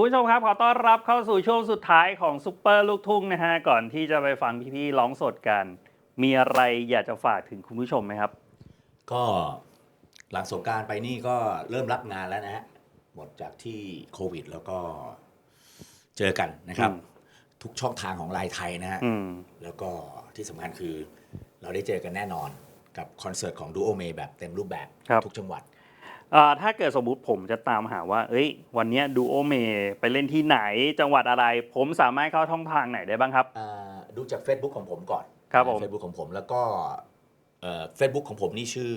คุณผู้ชมครับ ขอต้อนรับเข้าสู่ช่วงสุดท้ายของซุปเปอร์ลูกทุ่งนะฮะ ก่อนที่จะไปฟังพี่ๆร้องสดกัน มีอะไรอยากจะฝากถึงคุณผู้ชมไหมครับ ก็หลังสงกรารไปนี่ก็เริ่มรับงานแล้วนะฮะ หมดจากที่โควิดแล้วก็เจอกันนะครับ อืม ทุกช่องทางของไลน์ไทยนะฮะ อืม แล้วก็ที่สำคัญคือเราได้เจอกันแน่นอนกับคอนเสิร์ตของดูโอเมแบบเต็มรูปแบบครับ ทุกจังหวัดอ่า ถ้าเกิดสมมุติผมจะตามหาว่า เอ้ย วันเนี้ดูโอเมไปเล่นที่ไหน จังหวัดอะไร ผมสามารถเข้าช่องทางไหนได้บ้างครับอ่าดูจาก Facebook ของผมก่อนครับผมเฟซบุ๊กของผมแล้วก็เฟซบุ๊กของผมนี่ชื่อ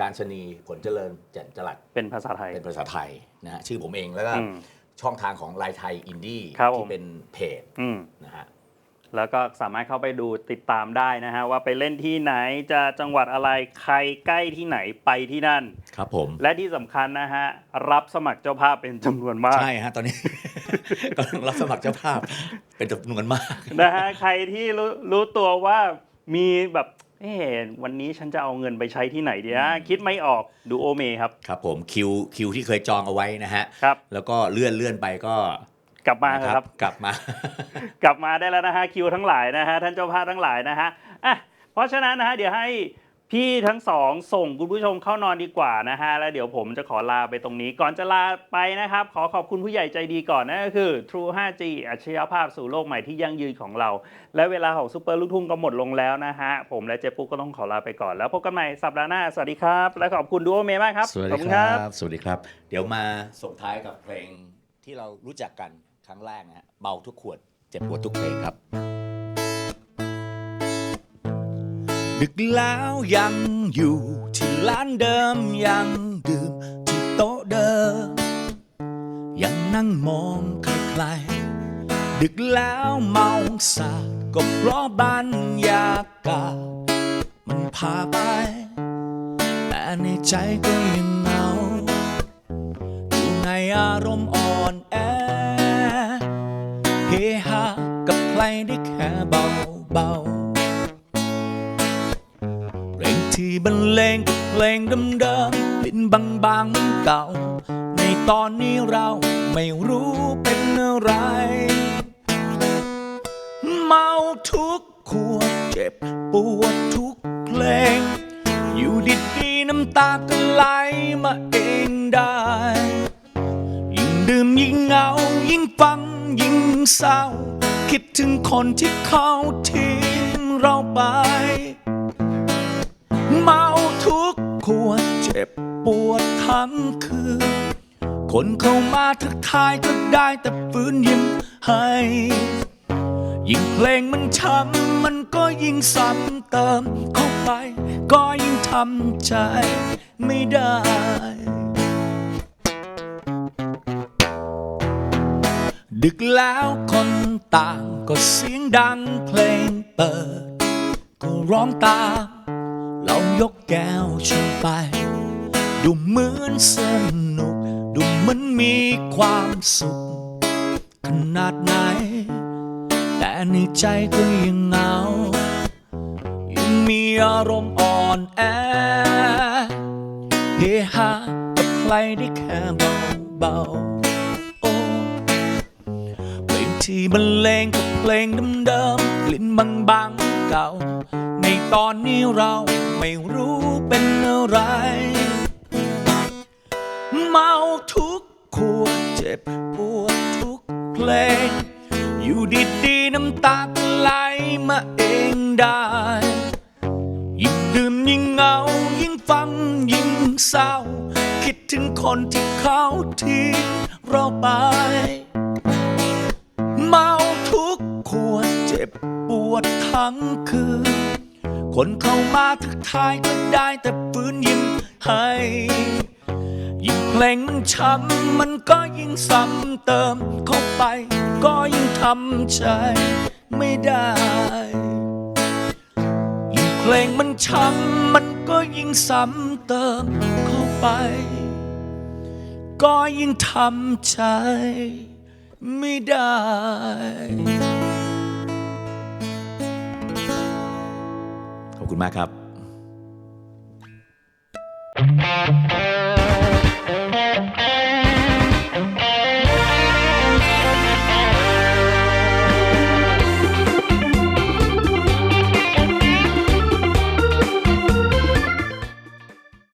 การชนีผลเจริญแจ่มจรัดเป็นภาษาไทยเป็นภาษาไทยนะฮะชื่อผมเองแล้วก็อืมช่องทางของไลน์ไทยอินดี้ครับผมที่เป็นเพจอืมนะฮะ แล้วก็สามารถเข้าไปดูติดตามได้นะฮะว่าไปเล่นที่ไหนจะจังหวัดอะไรใครใกล้ที่ไหนไปที่นั่น ครับผม และที่สำคัญนะฮะรับสมัครเจ้าภาพเป็นจำนวนมาก ใช่ฮะตอนนี้ กำลังรับสมัครเจ้าภาพเป็นจำนวนมาก นะฮะใครที่รู้รู้ตัวว่ามีแบบเอ๊ะวันนี้ฉันจะเอาเงินไปใช้ที่ไหนดีนะคิดไม่ออกดูโอเมครับ ครับผมคิวคิวที่เคยจองเอาไว้นะฮะ ครับ แล้วก็เลื่อนเลื่อนไปก็ กลับมานะครับ กลับมา กลับมาได้แล้วนะฮะคิวทั้งหลายนะฮะท่านเจ้าภาพทั้งหลายนะฮะอะเพราะฉะนั้นนะฮะเดี๋ยวให้พี่ทั้งสองส่งคุณผู้ชมเข้านอนดีกว่านะฮะแล้วเดี๋ยวผมจะขอลาไปตรงนี้ ก่อนจะลาไปนะครับ ขอขอบคุณผู้ใหญ่ใจดีก่อนนั่นก็คือ True 5G อัจฉริยภาพสู่โลกใหม่ที่ยั่งยืนของเรา และเวลาของซูเปอร์ลูกทุ่งก็หมดลงแล้วนะฮะผมและเจ๊ปุ๊กก็ต้องขอลาไปก่อนแล้วพบกันใหม่สัปดาห์หน้าสวัสดีครับ และขอบคุณดูโอเมมากครับสวัสขอดีบคุณคครัรับบสวัสดีครับ เดี๋ยวมาส่งท้ายกับเพลงที่เรารู้จักกัน ครั้งแรกนะฮะเบาทุกขวด เจ็บปวดทุกเพลงครับ ดึกแล้วยังอยู่ที่ร้านเดิมยังดื่มที่โต๊ะเดิม ยังนั่งมองใครๆดึกแล้วเมาสาดก็เพราะบรรยากาศมันพาไป แต่ในใจก็ยังเหงาอยู่ในอารมณ์ เฮากับใครได้แค่เบาเบาเพลงที่บรรเลงกับเพลงเดิมๆลิ้นบางๆเหมือนเก่า ในตอนนี้เราไม่รู้เป็นอะไร เมาทุกขวดเจ็บปวดทุกเพลง อยู่ดีๆน้ำตาก็ไหลมาเองได้ ยิ่งดื่มยิ่งเหงายิ่งฟัง เศร้า คิดถึงคนที่เขาทิ้งเราไป เมาทุกขวดเจ็บปวดทั้งคืน คนเข้ามาทักทายก็ได้แต่ฟื้นยิ้มให้ ยิ่งเพลงมันช้ำมันก็ยิ่งซ้ำเติมเข้าไป ก็ยิ่งทำใจไม่ได้ ดึกแล้วคนต่างก็เสียงดังเพลงเปิด ก็ร้องตามเรายกแก้วชนไป ดูเหมือนสนุก ดูเหมือนมีความสุข ขนาดไหน แต่ในใจก็ยังเหงา ยังมีอารมณ์อ่อนแอเฮฮากับใครได้แค่เบาๆ ที่บรรเลงกับเพลงเดิมๆกลิ่นบางๆเก่า ในตอนนี้เราไม่รู้เป็นอะไร เมาทุกขวดเจ็บปวดทุกเพลง อยู่ดีๆน้ำตาก็ไหลมาเองได้ ยิ่งดื่มยิ่งเหงา ยิ่งฟังยิ่งเศร้า คิดถึงคนที่เขาทิ้งเราไป ปวดทั้งคืน คนเข้ามาทักทายก็ได้แต่ฟื้นยิ้มให้ ยิ่งเพลงมันช้ำมันก็ยิ่งซ้ำเติมเข้าไป ก็ยิ่งทำใจไม่ได้ยิ่งเพลงมันช้ำมันก็ยิ่งซ้ำเติมเข้าไป ก็ยิ่งทำใจไม่ได้ คุณมากครับ